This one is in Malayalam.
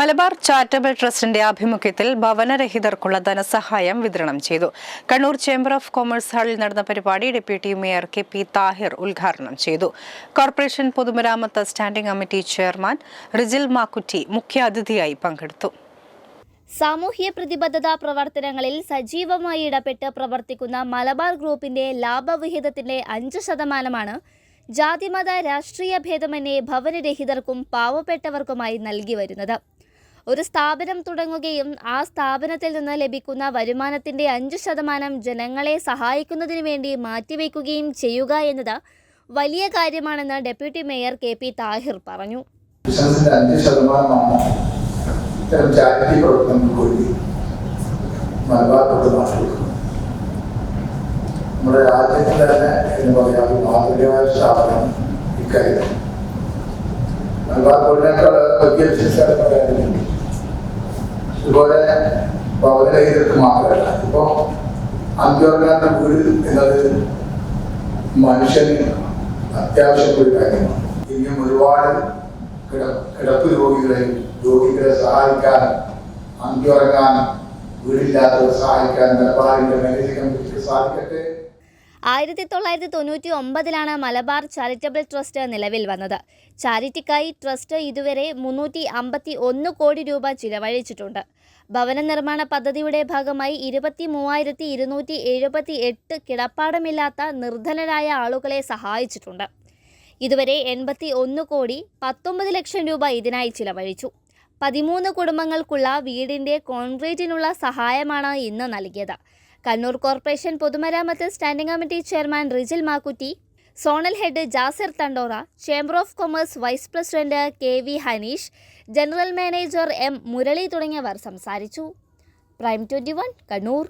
മലബാർ ചാരിറ്റബിൾ ട്രസ്റ്റിന്റെ ആഭിമുഖ്യത്തിൽ ഭവനരഹിതർക്കുള്ള ധനസഹായം വിതരണം ചെയ്തു. കണ്ണൂർ ചേംബർ ഓഫ് കൊമേഴ്സ് ഹാളിൽ നടന്ന പരിപാടി deputy mayor K P Thahir ഉദ്ഘാടനം ചെയ്തു. കോർപ്പറേഷൻ പൊതുമരാമത്ത് standing committee chairman Rijil Makkutty മുഖ്യാതിഥിയായി പങ്കെടുത്തു. സാമൂഹ്യ പ്രതിബദ്ധതാ പ്രവർത്തനങ്ങളിൽ സജീവമായി ഇടപെട്ട് പ്രവർത്തിക്കുന്ന മലബാർ ഗ്രൂപ്പിന്റെ ലാഭവിഹിതത്തിന്റെ അഞ്ച് ശതമാനമാണ് ജാതിമത രാഷ്ട്രീയ ഭേദമന്യേ ഭവനരഹിതർക്കും പാവപ്പെട്ടവർക്കുമായി നൽകി വരുന്നത്. ഒരു സ്ഥാപനം തുടങ്ങുകയും ആ സ്ഥാപനത്തിൽ നിന്ന് ലഭിക്കുന്ന വരുമാനത്തിന്റെ അഞ്ച് ശതമാനം ജനങ്ങളെ സഹായിക്കുന്നതിനു വേണ്ടി മാറ്റിവെക്കുകയും ചെയ്യുക എന്നത് വലിയ കാര്യമാണെന്ന് deputy mayor K P Thahir പറഞ്ഞു. നമ്മുടെ രാജ്യത്ത് തന്നെ എന്ന് പറയാം മാതൃകമായ സ്ഥാപനം ഇക്കാര്യം മലബാർ തൊഴിലിനേക്കാൾ വലിയ ഇതുപോലെ ഭവനരഹിതർക്ക് മാത്രമല്ല. ഇപ്പോൾ അന്ത്യോർഗാന്ത വീട് എന്നത് മനുഷ്യന് അത്യാവശ്യമുള്ള ഒരു കാര്യമാണ്. ഇനിയും ഒരുപാട് കിട കിടപ്പ് രോഗികളെ രോഗികളെ സഹായിക്കാൻ അന്തിയുറങ്ങാൻ വീടില്ലാത്തവരെ സഹായിക്കാൻ നിലപാടിന്റെ കമ്മിറ്റിക്ക് സാധിക്കട്ടെ? ആയിരത്തി തൊള്ളായിരത്തി തൊണ്ണൂറ്റി ഒമ്പതിലാണ് മലബാർ ചാരിറ്റബിൾ ട്രസ്റ്റ് നിലവിൽ വന്നത്. ചാരിറ്റിക്കായി ട്രസ്റ്റ് ഇതുവരെ മുന്നൂറ്റി അമ്പത്തി ഒന്ന് കോടി രൂപ ചിലവഴിച്ചിട്ടുണ്ട്. ഭവന നിർമ്മാണ പദ്ധതിയുടെ ഭാഗമായി ഇരുപത്തി മൂവായിരത്തി ഇരുന്നൂറ്റി എഴുപത്തി എട്ട് കിടപ്പാടമില്ലാത്ത നിർധനരായ ആളുകളെ സഹായിച്ചിട്ടുണ്ട്. ഇതുവരെ എൺപത്തി ഒന്ന് കോടി പത്തൊമ്പത് ലക്ഷം രൂപ ഇതിനായി ചിലവഴിച്ചു. പതിമൂന്ന് കുടുംബങ്ങൾക്കുള്ള വീടിന്റെ കോൺക്രീറ്റിനുള്ള സഹായമാണ് ഇന്ന് നൽകിയത്. കണ്ണൂർ കോർപ്പറേഷൻ പൊതുമരാമത്ത് standing committee chairman Rijil Makkutty zonal head Jasir Thandora chamber of commerce vice president K V Haneesh general manager M Murali തുടങ്ങിയവർ സംസാരിച്ചു. Prime twenty Kannur.